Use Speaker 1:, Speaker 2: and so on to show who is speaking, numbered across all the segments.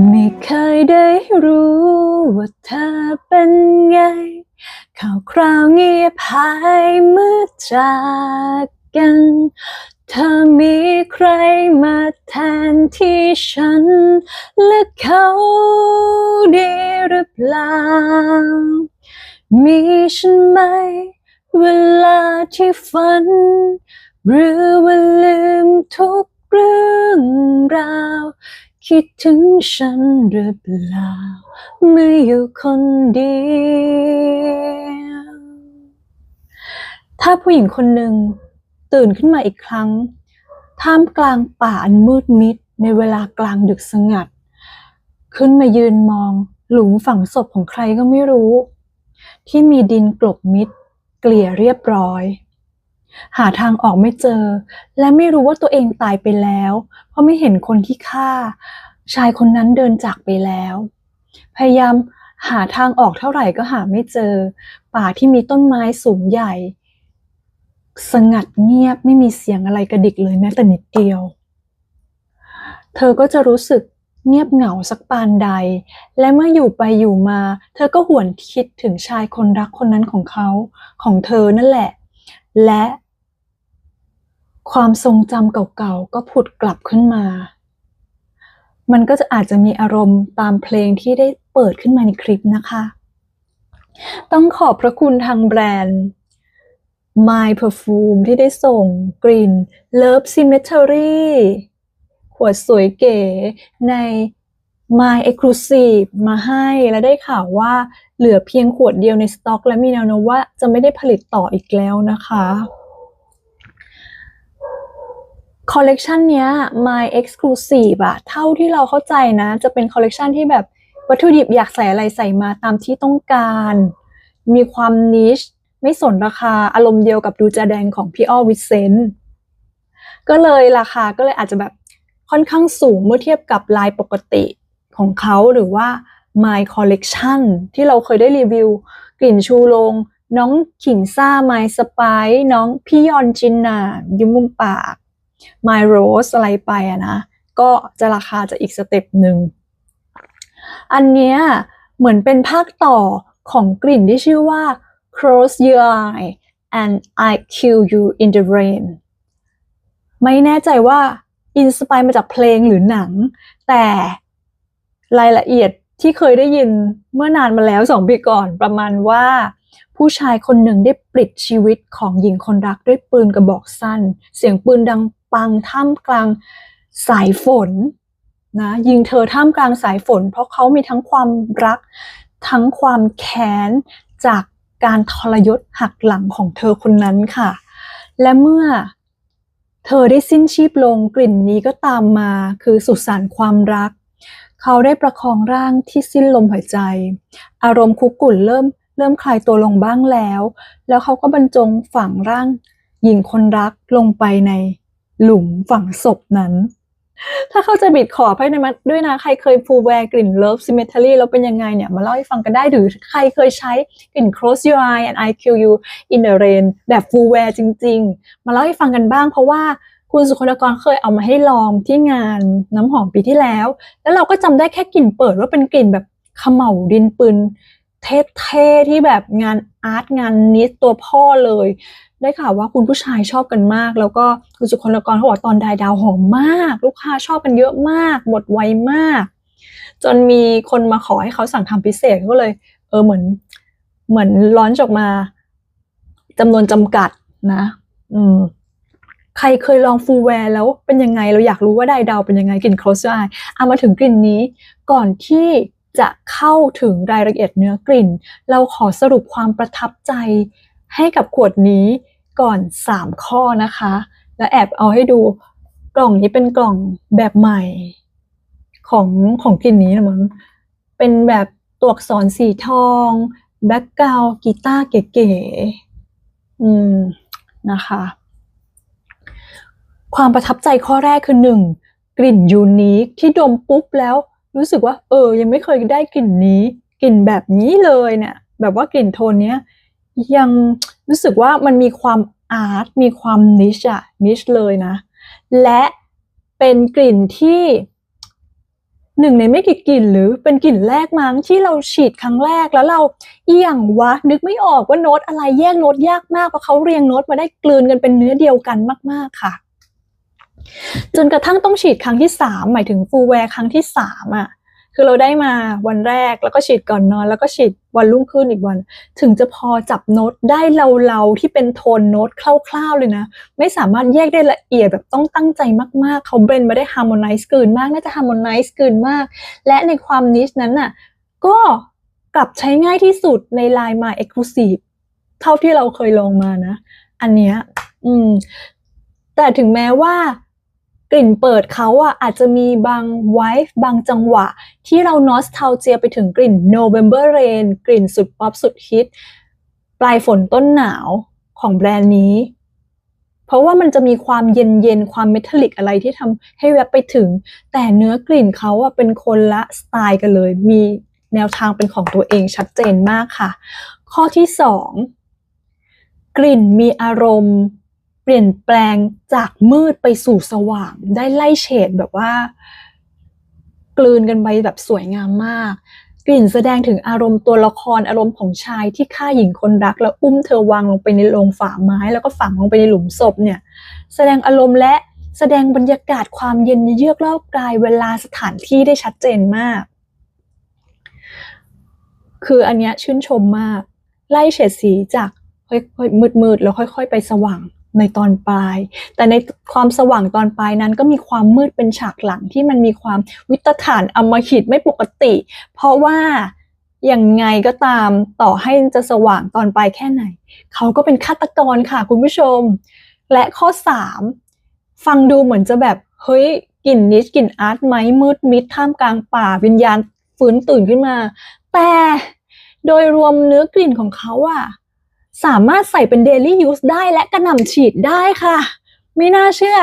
Speaker 1: ไม่เคยได้รู้ว่าเธอเป็นไง ข่าวคราวเงียบหายเมื่อจากกัน เธอมีใครมาแทนที่ฉัน และเขาดีหรือเปล่า มีฉันไหม เวลาที่ฝัน หรือว่าลืมทุกเรื่องราว คิดถึงฉันหรือเปล่าเมื่ออยู่คนเดียว ถ้าผู้หญิงคนหนึ่งตื่นขึ้นมาอีกครั้ง ท่ามกลางป่าอันมืดมิดในเวลากลางดึกสงัด ขึ้นมายืนมองหลุมฝังศพของใครก็ไม่รู้ ที่มีดินกลบมิดเกลี่ยเรียบร้อย หาทางออกไม่เจอ และไม่รู้ว่าตัวเองตายไปแล้ว เพราะไม่เห็นคนที่ฆ่า ชายคนนั้นเดินจากไปแล้ว พยายามหาทางออกเท่าไหร่ก็หาไม่เจอ ป่าที่มีต้นไม้สูงใหญ่ สงัดเงียบไม่มีเสียงอะไรกระดิกเลยแม้แต่นิดเดียว เธอก็จะรู้สึกเงียบเหงาสักปานใด และเมื่ออยู่ไปอยู่มา เธอก็หวนคิดถึงชายคนรักคนนั้นของเขา ของเธอนั่นแหละ และ ความทรงจำเก่าๆ ก็ผุดกลับขึ้นมา มันก็จะอาจจะมีอารมณ์ตามเพลงที่ได้เปิดขึ้นมาในคลิปนะคะ ต้องขอบพระคุณทางแบรนด์ My Perfume ที่ได้ส่งกลิ่น Love Symmetry ขวดสวยเก๋ใน My Exclusive มาให้และได้ข่าวว่าเหลือเพียงขวดเดียวในสต็อก และมีแนวโน้มว่าจะไม่ได้ผลิตต่ออีกแล้วนะคะ คอลเลกชันเนี้ย My Exclusive อะเท่าที่เราเข้าใจนะ จะเป็นคอลเลกชันที่แบบวัตถุดิบอยากใส่อะไรใส่มาตามที่ต้องการ มีความนิช ไม่สนราคาอารมณ์เดียวกับดูจาแดงของพี่อ้อวิเซนก็เลยราคาก็เลยอาจจะแบบค่อนข้างสูงเมื่อเทียบกับลายปกติของเขาหรือว่า My Collection ที่เราเคยได้รีวิว กลิ่นชูโรงน้องขิงซ่า My Spice น้องพี่ยอนจินนายิ้มมุมปาก My Rose อะไรไปอะนะ ก็จะราคาจะอีกสเต็ปหนึ่ง อันเนี้ยเหมือนเป็นภาคต่อของกลิ่นที่ชื่อว่า Close Your Eye and I Kill You in the Rain ไม่แน่ใจว่าอินสปายมาจากเพลงหรือหนัง แต่รายละเอียดที่เคยได้ยินเมื่อนานมาแล้วสองปีก่อนประมาณว่า ผู้ชายคนหนึ่งได้ปลิดชีวิตของหญิงคนรักด้วยปืนกระบอกสั้น เสียงปืนดัง ปังท่ามกลางสายฝนนะยิงเธอท่ามกลางสายฝน เพราะเขามีทั้งความรัก ทั้งความแค้นจากการทรยศหักหลังของเธอคนนั้นค่ะ และเมื่อเธอได้สิ้นชีพลงกลิ่นนี้ก็ตามมาคือสุสานความรัก เขาได้ประคองร่างที่สิ้นลมหายใจ อารมณ์คุกกุ่นเริ่มเริ่มคลายตัวลงบ้างแล้ว แล้วเขาก็บรรจงฝังร่างหญิงคนรักลงไปใน หลุมฝังศพนั้น ถ้าเขาใจะบิดขอให้ในมัดด้วยนะ ใครเคยฟูแวร์กลิ่น Love Symmetry แล้วเป็นยังไงเนี่ย มาเล่าให้ฟังกันได้หรือใครเคยใช้กลิ่น Close Your Eye and I Kill You in the Rain แบบฟูแวร์จริง ๆ มาเล่าให้ฟังกันบ้างเพราะว่าคุณสุคนกรเคยเอามาให้ลองที่งานน้ำหอมปีที่แล้ว แล้วเราก็จำได้แค่กลิ่นเปิดว่าเป็นกลิ่นแบบขม่าวดินปืนเท่ๆที่แบบงานอาร์ตงานนิสตัวพ่อเลย ได้ข่าวว่าคุณผู้ชายชอบกันมาก แล้วก็คุณสุคนกรเขาบอกตอนดายดาวหอมมาก ลูกค้าชอบกันเยอะมากหมดไวมาก จนมีคนมาขอให้เขาสั่งทำพิเศษก็เลย เออเหมือนเหมือนร้อนออกมาจำนวนจำกัดนะ อืมใครเคยลองฟูแวร์แล้วเป็นยังไงเราอยากรู้ว่าไดดาวเป็นยังไงกลิ่น close to eye เอามาถึงกลิ่นนี้ ก่อนที่จะเข้าถึงรายละเอียดเนื้อกลิ่น เราขอสรุปความประทับใจให้กับขวดนี้ ก่อน 3 ข้อนะคะ แล้วแอบเอาให้ดูกล่องนี้เป็นกล่องแบบใหม่ของของกลิ่นนี้นะมั้งเป็นแบบตัวอักษรสีทองแบ็กกราวกีตาร์เก๋ๆอืมนะคะ ความประทับใจข้อแรกคือหนึ่งกลิ่นยูนิคที่ดมปุ๊บแล้วรู้สึกว่า เออ ยังไม่เคยได้กลิ่นนี้ กลิ่นแบบนี้เลยเนี่ยแบบว่ากลิ่นโทนเนี้ยยัง รู้สึกว่ามันมีความอาร์ตมีความนิชอะนิชเลยนะ และเป็นกลิ่นที่หนึ่งในไม่กี่กลิ่นหรือเป็นกลิ่นแรกมั้งที่เราฉีดครั้งแรกแล้วเราเอี่ยงวะ นึกไม่ออกว่าโน้ตอะไรแยกโน้ตยากมากเพราะเขาเรียงโน้ตมาได้กลืนกันเป็นเนื้อเดียวกันมาก ๆค่ะ จนกระทั่งต้องฉีดครั้งที่สามหมายถึงฟูลแวร์ครั้งที่สามอะ คือเราได้มาวันแรกแล้วก็ฉีดก่อนนอน แล้วก็ฉีดวันรุ่งขึ้นอีกวัน ถึงจะพอจับโน้ตได้เราๆที่เป็นโทนโน้ตคร่าวๆเลยนะ ไม่สามารถแยกได้ละเอียดแบบต้องตั้งใจมากๆ เขาเบรนมาได้ฮาร์โมไนซ์เกินมาก น่าจะฮาร์โมไนซ์เกินมาก และในความนิชนั้นน่ะก็กลับใช้ง่ายที่สุดใน Line My Exclusive เท่าที่เราเคยลองมานะ อันเนี้ยอืมแต่ถึงแม้ว่า กลิ่นเปิดเขาอะอาจจะมีบางไวฟ์บางจังหวะ ที่เรานอสเทาเจียไปถึงกลิ่น November Rain กลิ่นสุดป๊อปสุดฮิต ปลายฝนต้นหนาวของแบรนด์นี้ เพราะว่ามันจะมีความเย็นๆความเมทัลลิกอะไรที่ทำให้แวบไปถึง แต่เนื้อกลิ่นเขาอะเป็นคนละสไตล์กันเลย มีแนวทางเป็นของตัวเองชัดเจนมากค่ะ ข้อที่สองกลิ่นมีอารมณ์ เปลี่ยนแปลงจากมืดไปสู่สว่าง ได้ไล่เฉดแบบว่า กลืนกันไปแบบสวยงามมาก กลิ่นแสดงถึงอารมณ์ตัวละครอารมณ์ของชายที่ฆ่าหญิงคนรัก แล้วอุ้มเธอวางลงไปในโลงฝาไม้ แล้วก็ฝังลงไปในหลุมศพเนี่ย แสดงอารมณ์และแสดงบรรยากาศความเย็นเยือกรอบกายเวลาสถานที่ได้ชัดเจนมาก คืออันเนี้ยชื่นชมมาก ไล่เฉดสีจากค่อยๆมืดๆแล้วค่อย ๆ ไปสว่าง ในตอนปลาย แต่ในความสว่างตอนปลายนั้นก็มีความมืดเป็นฉากหลังที่มันมีความวิตฐานอมหิตไม่ปกติ เพราะว่าอย่างไงก็ตามต่อให้จะสว่างตอนปลายแค่ไหน เขาก็เป็นฆาตกรค่ะคุณผู้ชม และข้อสามฟังดูเหมือนจะแบบเฮ้ยกลิ่นนิชกลิ่นอาร์ตไหมมืดมิดท่ามกลางป่าวิญญาณฟื้นตื่นขึ้นมา แต่โดยรวมเนื้อกลิ่นของเขาอะ สามารถใส่เป็นเดลี่ยูสได้และกระหน่ำฉีดได้ค่ะ ไม่น่าเชื่อ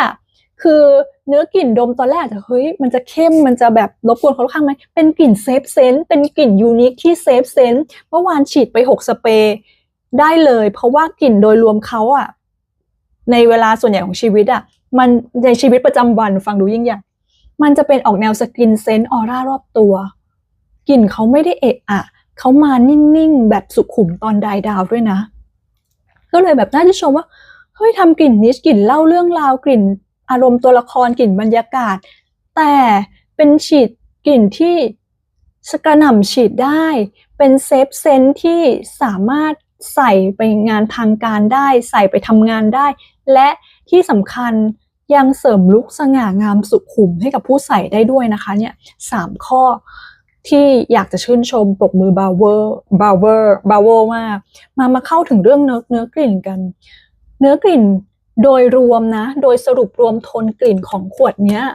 Speaker 1: คือเนื้อกลิ่นดมตอนแรกอาจจะเฮ้ยมันจะเข้มมันจะแบบรบกวนเขาข้างไหมเป็นกลิ่นเซฟเซนต์เป็นกลิ่นยูนิคที่เซฟเซนต์เมื่อวานฉีดไปหกสเปรย์ได้เลย เพราะว่ากลิ่นโดยรวมเขาอะในเวลาส่วนใหญ่ของชีวิตอะมันในชีวิตประจำวันฟังดูยิ่งใหญ่มันจะเป็นออกแนวสกินเซนต์ออร่ารอบตัวกลิ่นเขาไม่ได้เอะอะเขามานิ่งๆ แบบสุขุมตอนดายดาวด้วยนะ ก็เลยแบบน่าจะชมว่าเฮ้ยทำกลิ่นนิชกลิ่นเล่าเรื่องราวกลิ่นอารมณ์ตัวละครกลิ่นบรรยากาศ แต่เป็นฉีดกลิ่นที่สกระหน่ำฉีดได้ เป็นเซฟเซนที่สามารถใส่ไปงานทางการได้ ใส่ไปทำงานได้ และที่สำคัญยังเสริมลุคสง่างามสุขุมให้กับผู้ใส่ได้ด้วยนะคะเนี่ยสามข้อ ที่อยากจะชื่นชมปรบมือบาวเวอร์บาวเวอร์บาวเวอร์มากมามาเข้าถึงเรื่องเนื้อเนื้อกลิ่นกัน เนื้อกลิ่นโดยรวมนะ โดยสรุปรวมโทนกลิ่นของขวดเนี้ย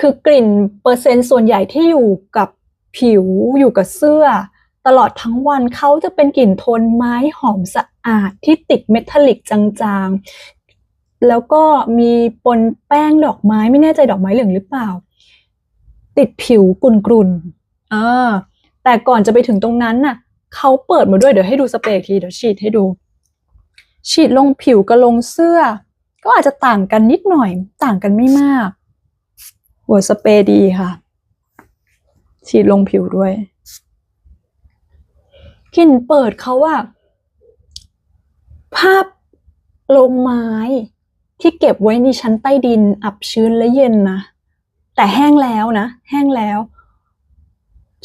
Speaker 1: คือกลิ่นเปอร์เซ็นต์ส่วนใหญ่ที่อยู่กับผิวอยู่กับเสื้อ ตลอดทั้งวันเขาจะเป็นกลิ่นโทนไม้หอมสะอาดที่ติดเมทัลลิกจางๆ แล้วก็มีปนแป้งดอกไม้ไม่แน่ใจดอกไม้เหลืองหรือเปล่า ติดผิวกรุ่นๆอ่าแต่ก่อนจะไปถึงตรงนั้นน่ะเขาเปิดมาด้วยเดี๋ยวให้ดูสเปรย์อีกทีเดี๋ยวฉีดให้ดู ฉีดลงผิวกับลงเสื้อ ก็อาจจะต่างกันนิดหน่อย ต่างกันไม่มาก หัวสเปรย์ดีค่ะ ฉีดลงผิวด้วยกลิ่นเปิดเขาอะภาพโลงไม้ที่เก็บไว้ในชั้นใต้ดินอับชื้นและเย็นนะ แต่แห้งแล้วนะ แห้งแล้ว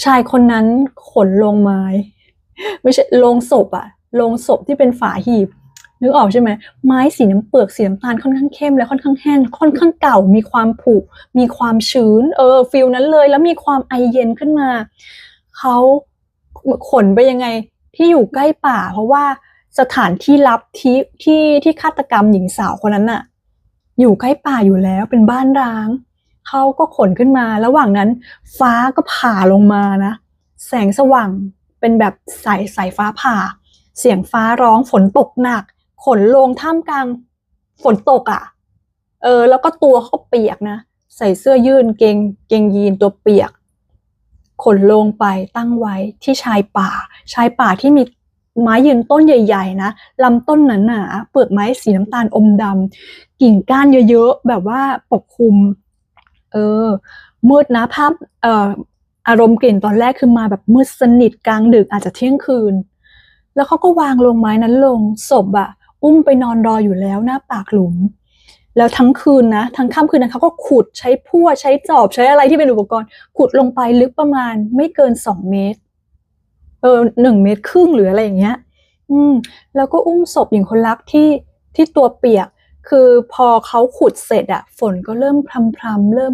Speaker 1: ชายคนนั้นขนโลงไม้ ไม่ใช่โลงศพอะโลงศพที่เป็นฝาหีบนึกออกใช่ไหมไม้สีน้ำเปลือกสีน้ำตาลค่อนข้างเข้มและค่อนข้างแห้ง ค่อนข้างเก่า มีความผุมีความชื้น เออฟิลนั้นเลย แล้วมีความไอเย็นขึ้นมาเขาขนไปยังไงที่อยู่ใกล้ป่า เพราะว่าสถานที่ลับที่ที่ที่ฆาตกรรมหญิงสาวคนนั้นน่ะ อยู่ใกล้ป่าอยู่แล้วเป็นบ้านร้าง เขาก็ขนขึ้นมา ระหว่างนั้นฟ้าก็ผ่าลงมานะ แสงสว่างเป็นแบบสายสายฟ้าผ่า เสียงฟ้าร้องฝนตกหนัก ขนลงท่ามกลางฝนตกอะ่ะ เออ แล้วก็ตัวเขาเปียกนะ ใส่เสื้อยืดเกงเกงยีนตัวเปียก ขนลงไปตั้งไว้ที่ชายป่า ชายป่าที่มีไม้ยืนต้นใหญ่ ๆ นะลำต้นหนาๆเปลือกไม้สีน้ำตาลอมดำกิ่งก้านเยอะๆ แบบว่าปกคลุม เออ มืดนะภาพเอ่ออารมณ์กลิ่นตอนแรกคือมาแบบมืดสนิทกลางดึกอาจจะเที่ยงคืน แล้วเขาก็วางลงไม้นั้นลงศพอะอุ้มไปนอนรออยู่แล้วหน้าปากหลุม แล้วทั้งคืนนะทั้งค่ำคืนนั้นเขาก็ขุดใช้พั่วใช้จอบใช้อะไรที่เป็นอุปกรณ์ ขุดลงไปลึกประมาณไม่เกินสองเมตร เออหนึ่งเมตรครึ่งหรืออะไรอย่างเงี้ย อืม แล้วก็อุ้มศพหญิงคนรักที่ที่ตัวเปียก คือพอเขาขุดเสร็จอะฝนก็เริ่มพรำๆเริ่ม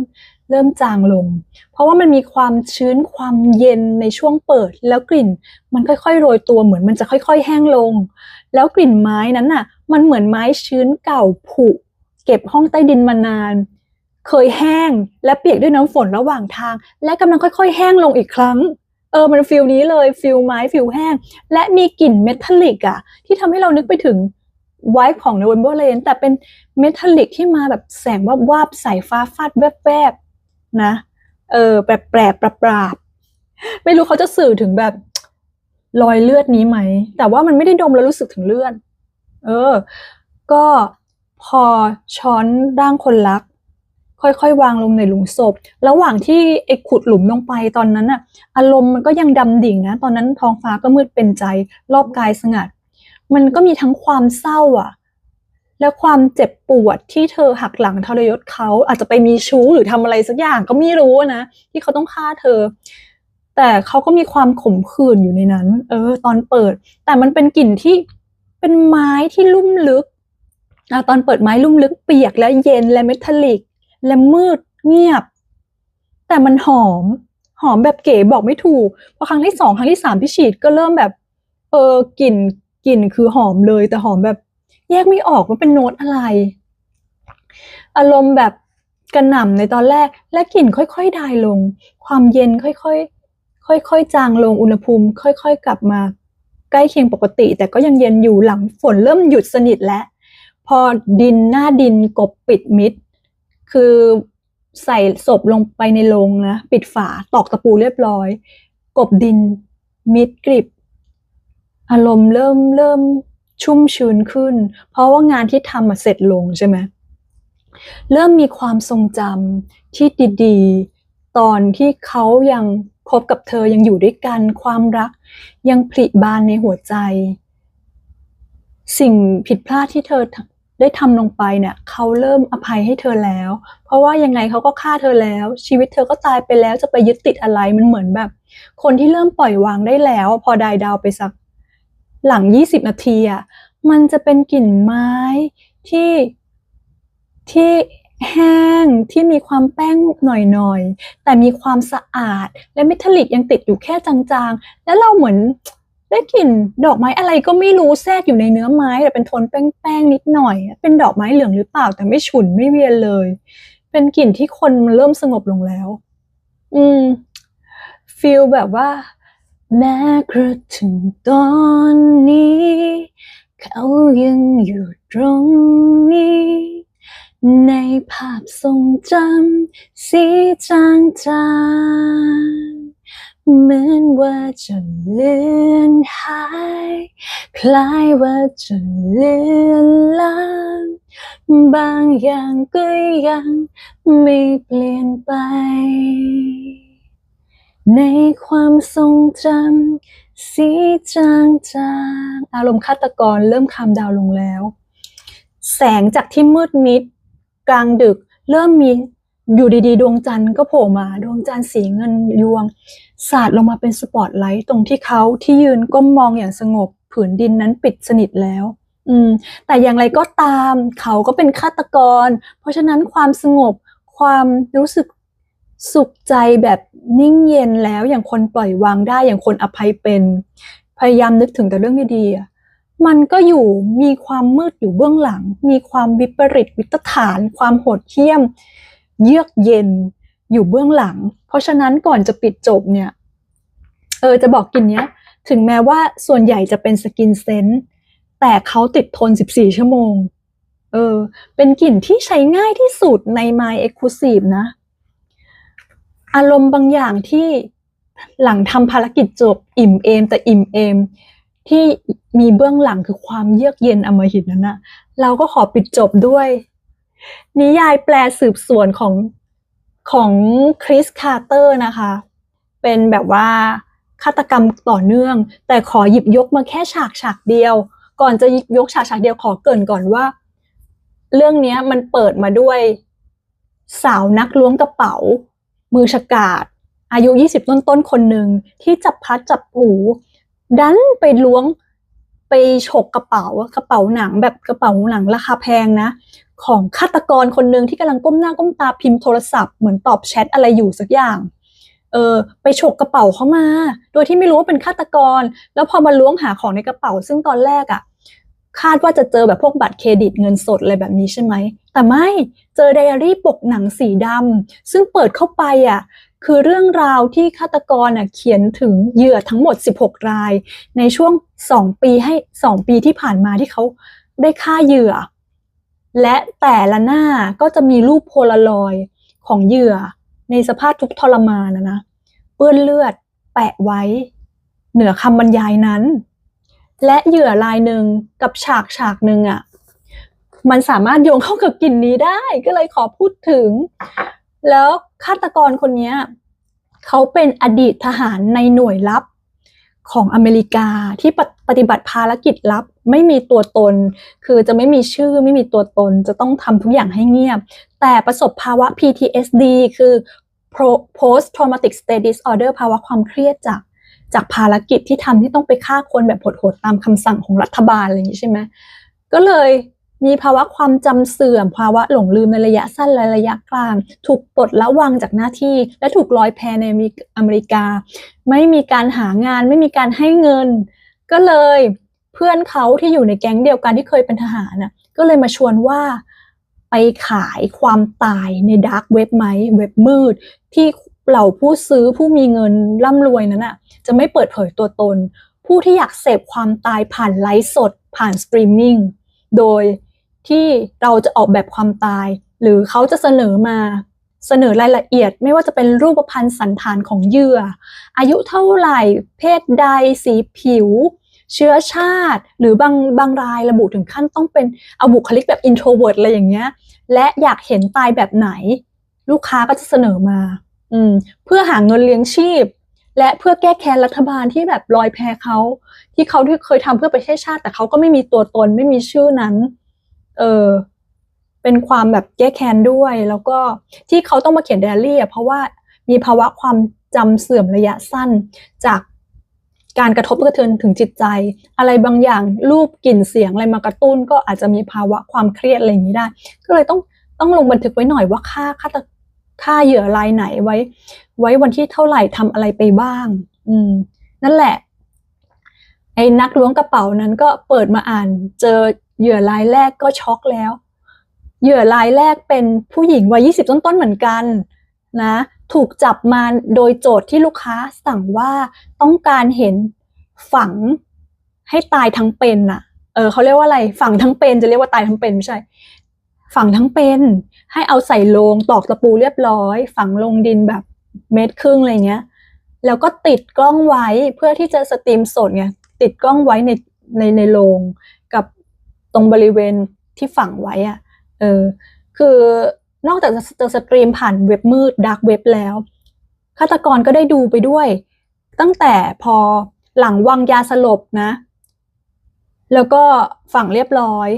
Speaker 1: เริ่มจางลง เพราะว่ามันมีความชื้นความเย็นในช่วงเปิด แล้วกลิ่นมันค่อยๆโรยตัวเหมือนมันจะค่อย ๆ แห้งลง แล้วกลิ่นไม้นั้นน่ะ มันเหมือนไม้ชื้นเก่าผุ เก็บห้องใต้ดินมานาน เคยแห้งและเปียกด้วยน้ำฝนระหว่างทาง และกำลังค่อย ๆ แห้งลงอีกครั้งเออมันฟิลนี้เลยฟิลไม้ฟิลแห้ง และมีกลิ่นเมทัลลิกอะที่ทำให้เรานึกไปถึง ไวท์ของ November Rain แต่เป็นเมทัลลิกที่มาแบบแสงวาบวาบๆสายฟ้าฟาดแวบๆนะ เออแปรแปรปราปราบไม่รู้เขาจะสื่อถึงแบบรอยเลือดนี้ไหม แต่ว่ามันไม่ได้ดมแล้วรู้สึกถึงเลือด เออ ก็พอช้อนร่างคนรัก ค่อยๆ วางลงในหลุมศพ ระหว่างที่ไอ้ขุดหลุมลงไปตอนนั้นอะอารมณ์มันก็ยังดำดิ่งนะ ตอนนั้นท้องฟ้าก็มืดเป็นใจ รอบกายสงัด มันก็มีทั้งความเศร้าอะและความเจ็บปวดที่เธอหักหลังทรยศเขาอาจจะไปมีชู้หรือทำอะไรสักอย่างก็ไม่รู้นะที่เขาต้องฆ่าเธอ แต่เขาก็มีความขมขื่นอยู่ในนั้น เออ ตอนเปิด แต่มันเป็นกลิ่นที่เป็นไม้ที่ลุ่มลึกอะตอนเปิดไม้ลุ่มลึกเปียกและเย็นและเมทัลลิก และมืดเงียบ แต่มันหอม หอมแบบเก๋บอกไม่ถูกพอครั้งที่สองครั้งที่สามที่ฉีดก็เริ่มแบบ เออกลิ่น กลิ่นคือหอมเลยแต่หอมแบบแยกไม่ออกว่าเป็นโน้ตอะไร อารมณ์แบบกระหน่ำในตอนแรก และกลิ่นค่อยๆดายลง ความเย็นค่อยๆค่อยๆจางลงอุณหภูมิ ค่อยๆ กลับมา ใกล้เคียงปกติ แต่ก็ยังเย็นอยู่หลังฝนเริ่มหยุดสนิทแล้วพอดินหน้าดินกบปิดมิด คือใส่ศพลงไปในโลงนะ ปิดฝาตอกตะปูเรียบร้อย กบดินมิดกริบ อารมณ์เริ่มเริ่มชุ่มชื้นขึ้น เพราะว่างานที่ทำมาเสร็จลงใช่ไหมเริ่มมีความทรงจำที่ดีๆ ตอนที่เขายังคบกับเธอยังอยู่ด้วยกันความรัก ยังผลิบานในหัวใจ สิ่งผิดพลาดที่เธอได้ทำลงไปเนี่ยเขาเริ่มอภัยให้เธอแล้ว เพราะว่ายังไงเขาก็ฆ่าเธอแล้ว ชีวิตเธอก็ตายไปแล้วจะไปยึดติดอะไรมันเหมือนแบบ คนที่เริ่มปล่อยวางได้แล้ว พอดายดาวไปสัก หลังยี่สิบนาทีอะมันจะเป็นกลิ่นไม้ที่ที่แห้งที่มีความแป้งหน่อยๆ แต่มีความสะอาดและเมทัลลิกยังติดอยู่แค่จางๆ แล้วเราเหมือนได้กลิ่นดอกไม้อะไรก็ไม่รู้แทรกอยู่ในเนื้อไม้แต่เป็นโทนแป้งๆนิดหน่อย เป็นดอกไม้เหลืองหรือเปล่า แต่ไม่ฉุนไม่เวียนเลย เป็นกลิ่นที่คนมันเริ่มสงบลงแล้ว อืมฟีลแบบว่า แม้กระทั่งตอนนี้ เขายังอยู่ตรงนี้ ในภาพทรงจำสีจางจางเหมือนว่าจะเลือนหาย คล้ายว่าจะเลือนลางบางอย่างก็ยังไม่เปลี่ยนไป ในความทรงจำสีจางจางอารมณ์ฆาตกรเริ่มคามดาวลงแล้ว แสงจากที่มืดมิด กลางดึกเริ่มมีอยู่ดีๆ ดวงจันทร์ก็โผล่มา ดวงจันทร์สีเงินยวง สาดลงมาเป็นสปอตไลท์ตรงที่เขาที่ยืนก้มมองอย่างสงบ ผืนดินนั้นปิดสนิทแล้ว อืม แต่อย่างไรก็ตาม เขาก็เป็นฆาตกร เพราะฉะนั้นความสงบความรู้สึก สุขใจแบบนิ่งเย็นแล้วอย่างคนปล่อยวางได้อย่างคนอภัยเป็น พยายามนึกถึงแต่เรื่องดีๆมันก็อยู่มีความมืดอยู่เบื้องหลัง มีความวิปริตวิตฐาน ความโหดเหี้ยม เยือกเย็นอยู่เบื้องหลัง เพราะฉะนั้นก่อนจะปิดจบเนี่ย เออจะบอกกลินเนี้ย ถึงแม้ว่าส่วนใหญ่จะเป็นสกินเซนต์แต่เขาติดทน 14 ชั่วโมง เออ เป็นกลิ่นที่ใช้ง่ายที่สุดใน My Exclusive นะ อารมณ์บางอย่างที่หลังทำภารกิจจบอิ่มเอมแต่อิ่มเอมที่มีเบื้องหลังคือความเยือกเย็นอมหิตนั้นนะเราก็ขอปิดจบด้วย นิยายแปลสืบสวนของของคริสคาร์เตอร์นะคะ เป็นแบบว่าฆาตกรรมต่อเนื่อง แต่ขอหยิบยกมาแค่ฉากฉากเดียว ก่อนจะหยิบยกฉากฉากเดียวขอเกินก่อนว่า เรื่องนี้มันเปิดมาด้วยสาวนักล้วงกระเป๋า มือฉกาดอายุ 20 ต้นๆคนหนึ่งที่จับพัดจับผูดันไปล้วงไปฉกกระเป๋ากระเป๋าหนังแบบกระเป๋าหนังราคาแพงนะ ของฆาตกรคนหนึ่งที่กำลังก้มหน้าก้มตาพิมพ์โทรศัพท์เหมือนตอบแชทอะไรอยู่สักอย่างเออไปฉกกระเป๋าเขามา โดยที่ไม่รู้ว่าเป็นฆาตกร แล้วพอมาล้วงหาของในกระเป๋า ซึ่งตอนแรกอะ่ะ คาดว่าจะเจอแบบพวกบัตรเครดิตเงินสดอะไรแบบนี้ใช่ไหม แต่ไม่เจอไดอารี่ปกหนังสีดำซึ่งเปิดเข้าไปอะคือเรื่องราวที่ฆาตกรอะเขียนถึงเหยื่อทั้งหมด 16 ราย ในช่วง 2 ปีให้ 2 ปีที่ผ่านมาที่เขาได้ฆ่าเหยื่อ และแต่ละหน้าก็จะมีรูปโพลารอยด์ของเหยื่อ ในสภาพทุกทรมานนะนะเปื้อนเลือดแปะไว้ เหนือคำบรรยายนั้น และเหยื่อรายหนึ่งกับฉากฉากหนึ่งอะมันสามารถโยงเข้ากับกลิ่นนี้ได้ก็เลยขอพูดถึง แล้วฆาตกรคนนี้เขาเป็นอดีตทหารในหน่วยลับของอเมริกาที่ปฏิบัติภารกิจลับ ไม่มีตัวตน คือจะไม่มีชื่อไม่มีตัวตน จะต้องทำทุกอย่างให้เงียบ แต่ประสบภาวะ PTSD คือ Pro- Post Traumatic Stress Disorder ภาวะความเครียดจาก จากภารกิจที่ทำที่ต้องไปฆ่าคนแบบโหดๆตามคำสั่งของรัฐบาลอะไรอย่างนี้ใช่ไหมก็เลยมีภาวะความจำเสื่อม ภาวะหลงลืมในระยะสั้นและระยะกลาง ถูกปลดละวางจากหน้าที่ และถูกลอยแพในอเมริอเมริกา ไม่มีการหางานไม่มีการให้เงิน ก็เลยเพื่อนเขาที่อยู่ในแก๊งเดียวกันที่เคยเป็นทหารน่ะก็เลยมาชวนว่าไปขายความตายในดาร์กเว็บไหมเว็บมืดที่ เหล่าผู้ซื้อผู้มีเงินร่ำรวยนั้นน่ะจะไม่เปิดเผยตัวตน ผู้ที่อยากเสพความตายผ่านไลฟ์สด ผ่านสตรีมมิ่งโดยที่เราจะออกแบบความตาย หรือเขาจะเสนอมาเสนอรายละเอียด ไม่ว่าจะเป็นรูปพรรณสันฐานของเหยื่อ อายุเท่าไหร่ เพศใด สีผิว เชื้อชาติ หรือบางบางรายระบุถึงขั้นต้องเป็นเอาบุคลิกแบบ introvert อะไรอย่างเงี้ยและอยากเห็นตายแบบไหน ลูกค้าก็จะเสนอมา อืม เพื่อหาเงินเลี้ยงชีพ และเพื่อแก้แค้นรัฐบาลที่แบบลอยแพเขาที่เขาที่เคยทำเพื่อประเทศชาติ แต่เขาก็ไม่มีตัวตนไม่มีชื่อนั้น เออเป็นความแบบแก้แค้นด้วย แล้วก็ที่เขาต้องมาเขียนไดอารี่เพราะว่ามีภาวะความจำเสื่อมระยะสั้นจากการกระทบกระเทือนถึงจิตใจ อะไรบางอย่างรูปกลิ่นเสียงอะไรมากระตุ้น ก็อาจจะมีภาวะความเครียดอะไรอย่างนี้ได้ ก็เลยต้องต้องลงบันทึกไว้หน่อยว่าค่าค่าต ค่าเหยื่อรายไหนไว้ ไว้วันที่เท่าไหร่ทำอะไรไปบ้าง อืม นั่นแหละ ไอ้นักล้วงกระเป๋านั้นก็เปิดมาอ่าน เจอเหยื่อรายแรกก็ช็อกแล้ว เหยื่อรายแรกเป็นผู้หญิงวัยยี่สิบต้นๆเหมือนกัน นะ ถูกจับมาโดยโจทย์ที่ลูกค้าสั่งว่าต้องการเห็นฝังให้ตายทั้งเป็นน่ะเออเขาเรียกว่าอะไร ฝังทั้งเป็นจะเรียกว่าตายทั้งเป็นไม่ใช่ ฝังทั้งเป็นให้เอาใส่โลงตอกตะปูเรียบร้อย ฝังลงดินแบบเมตรครึ่งอะไรเงี้ย แล้วก็ติดกล้องไว้เพื่อที่จะสตรีมสดไงติดกล้องไว้ในในในโรงกับตรงบริเวณที่ฝังไว้อะเออคือนอกจากจะสตรีมผ่านเว็บมืดดักเว็บแล้วฆาตกรก็ได้ดูไปด้วย ตั้งแต่พอหลังวางยาสลบนะ แล้วก็ฝังเรียบร้อย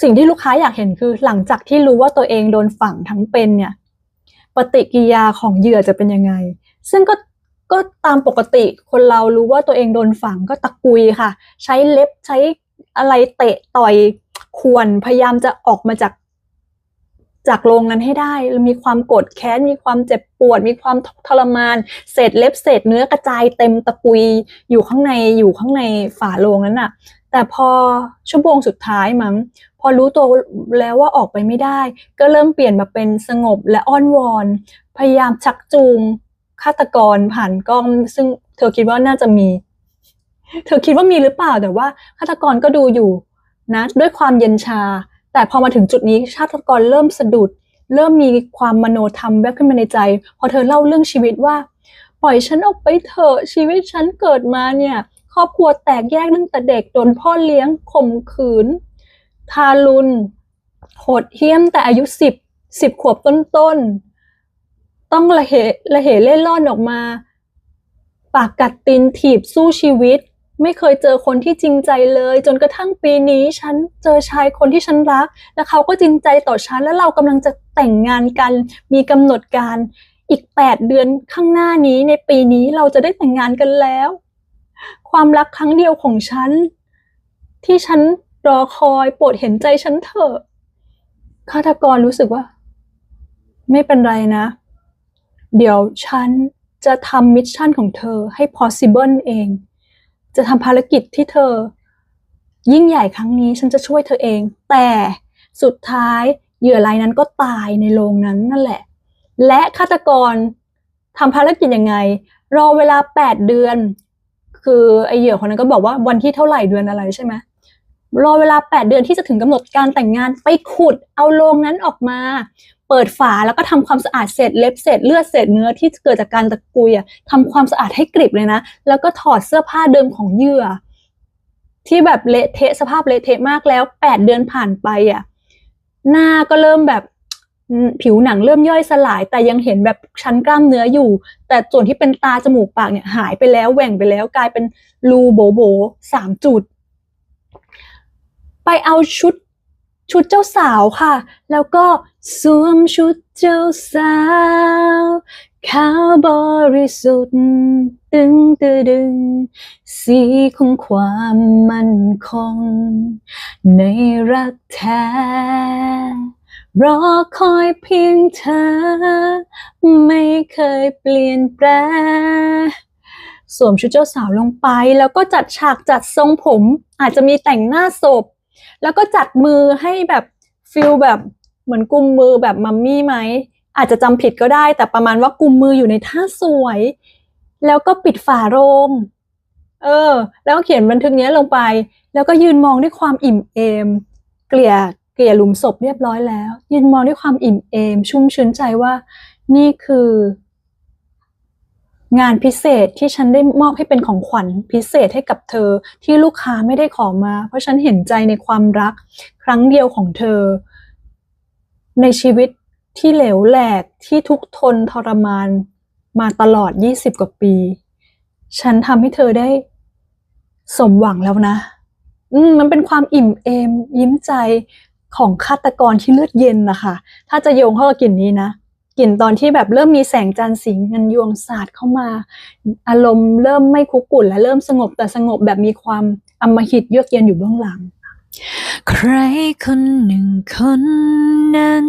Speaker 1: สิ่งที่ลูกค้าอยากเห็นคือหลังจากที่รู้ว่าตัวเองโดนฝังทั้งเป็นเนี่ย ปฏิกิริยาของเหยื่อจะเป็นยังไง ซึ่งก็ก็ตามปกติคนเรารู้ว่าตัวเองโดนฝังก็ตะกุยค่ะ ใช้เล็บใช้อะไรเตะต่อยข่วนพยายามจะออกมาจากจากโรงนั้นให้ได้ มีความโกรธแค้น มีความเจ็บปวด มีความทรมาน เศษเล็บเศษเนื้อกระจายเต็มตะกุยอยู่ข้างในอยู่ข้างในฝาโรงนั้นน่ะ แต่พอชั่วโมงสุดท้ายมั้งพอรู้ตัวแล้วว่าออกไปไม่ได้ ก็เริ่มเปลี่ยนมาเป็นสงบและอ้อนวอน พยายามชักจูงฆาตกรผ่านกล้อง ซึ่งเธอคิดว่าน่าจะมี เธอคิดว่ามีหรือเปล่าแต่ว่าฆาตกรก็ดูอยู่นะด้วยความเย็นชา แต่พอมาถึงจุดนี้ฆาตกรเริ่มสะดุด เริ่มมีความมโนธรรมแวบขึ้นมาในใจ พอเธอเล่าเรื่องชีวิตว่า ปล่อยฉันออกไปเถอะชีวิตฉันเกิดมาเนี่ย ครอบครัวแตกแยกตั้งแต่เด็กโดนพ่อเลี้ยงข่มขืน ทารุณโหดเหี้ยมแต่อายุสิบสิบขวบต้นต้องระเหระเหเล่ร่อนออกมา ปากกัดตีนถีบสู้ชีวิต ไม่เคยเจอคนที่จริงใจเลย จนกระทั่งปีนี้ฉันเจอชายคนที่ฉันรัก และเขาก็จริงใจต่อฉัน และเรากำลังจะแต่งงานกัน มีกำหนดการอีกแปดเดือนข้างหน้านี้ในปีนี้เราจะได้แต่งงานกันแล้ว ความรักครั้งเดียวของฉัน ที่ฉันรอคอยโปรดเห็นใจฉันเถอะฆาตกรรู้สึกว่า ไม่เป็นไรนะ เดี๋ยวฉันจะทำมิชชั่นของเธอให้ possible เอง จะทำภารกิจที่เธอ ยิ่งใหญ่ครั้งนี้ฉันจะช่วยเธอเอง แต่สุดท้ายเหยื่อรายนั้นก็ตายในโรงนั้นนั่นแหละ และฆาตกรทำภารกิจยังไง รอเวลา 8 เดือน คือไอเหยื่อคนนั้นก็บอกว่าวันที่เท่าไหร่เดือนอะไรใช่ไหมรอเวลา 8 เดือนที่จะถึงกำหนดการแต่งงานไปขุดเอาโลงนั้นออกมา เปิดฝาแล้วก็ทำความสะอาดเศษเล็บเศษเลือดเศษเนื้อที่เกิดจากการตะกุยอะทำความสะอาดให้กริบเลยนะ แล้วก็ถอดเสื้อผ้าเดิมของเหยื่อ ที่แบบเละเทะสภาพเละเทะมากแล้ว 8 เดือนผ่านไปอะหน้าก็เริ่มแบบ ผิวหนังเริ่มย่อยสลาย แต่ยังเห็นแบบชั้นกล้ามเนื้ออยู่ แต่ส่วนที่เป็นตาจมูกปากเนี่ยหายไปแล้วแหว่งไปแล้วกลายเป็นรูโบโบสามจุด ไปเอาชุดชุดเจ้าสาวค่ะ แล้วก็สวมชุดเจ้าสาวขาวบริสุทธิ์ตึงตึดึง สีของความมั่นคง ในรักแท้ รอคอยเพียงเธอ ไม่เคยเปลี่ยนแปลงสวมชุดเจ้าสาวลงไป แล้วก็จัดฉากจัดทรงผม อาจจะมีแต่งหน้าศพ แล้วก็จัดมือให้แบบฟิลแบบเหมือนกุมมือแบบมัมมี่ไหม อาจจะจำผิดก็ได้ แต่ประมาณว่ากุมมืออยู่ในท่าสวย แล้วก็ปิดฝาโรงเออ แล้วก็เขียนบันทึกนี้ลงไป แล้วก็ยืนมองด้วยความอิ่มเอม เกลี่ยเกลี่ยหลุมศพเรียบร้อยแล้ว ยืนมองด้วยความอิ่มเอม ชุ่มชื้นใจว่า นี่คือ งานพิเศษที่ฉันได้มอบให้เป็นของขวัญพิเศษให้กับเธอที่ลูกค้าไม่ได้ขอมา เพราะฉันเห็นใจในความรัก ครั้งเดียวของเธอ ในชีวิตที่เหลวแหลกที่ทุกทนทรมานมาตลอด 20 กว่าปี ฉันทำให้เธอได้ สมหวังแล้วนะ อืมมันเป็นความอิ่มเอม ยิ้มใจ ของฆาตกรที่เลือดเย็นนะคะถ้าจะโยงเข้ากับกลิ่นนี้นะกลิ่นตอนที่แบบเริ่มมีแสงจันทร์สิงเงินยวงศาสตร์เข้ามา อารมณ์เริ่มไม่คุกกุ่นและเริ่มสงบแต่สงบแบบมีความอำมหิตเยือกเย็นอยู่เบื้องหลัง
Speaker 2: ใครคนหนึ่งคนนั้น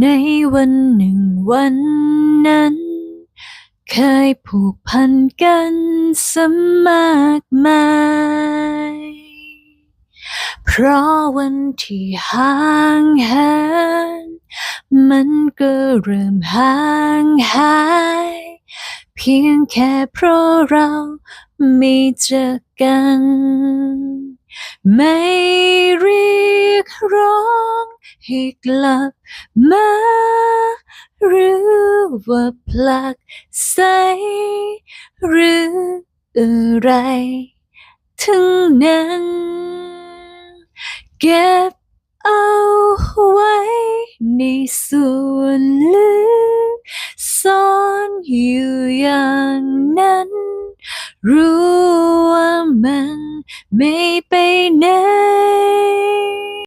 Speaker 2: ในวันหนึ่งวันนั้นเคยผูกพันกันสมากมาย เพราะวันที่ห่างเหินมันก็เริ่มห่างหาย เพียงแค่เพราะเราไม่เจอกัน ไม่เรียกร้องให้กลับมาหรือว่าผลักใสหรืออะไรทั้งนั้น เก็บเอาไว้ในส่วนลึกซ่อนอยู่อย่างนั้น รู้ว่ามันไม่ไปไหน